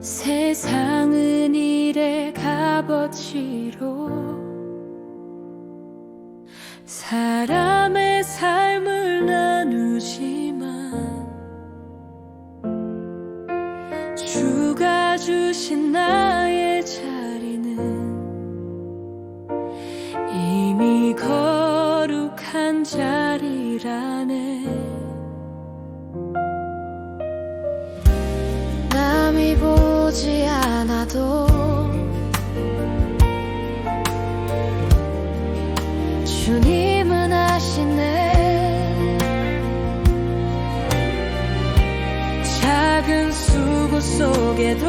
세상은 일의 값어치로 사람의 삶을 나누지만 주가 주신 나의 자리는 이미 거룩한 자리라네. 주님은 아시네. 작은 수고 속에도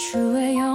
只为有。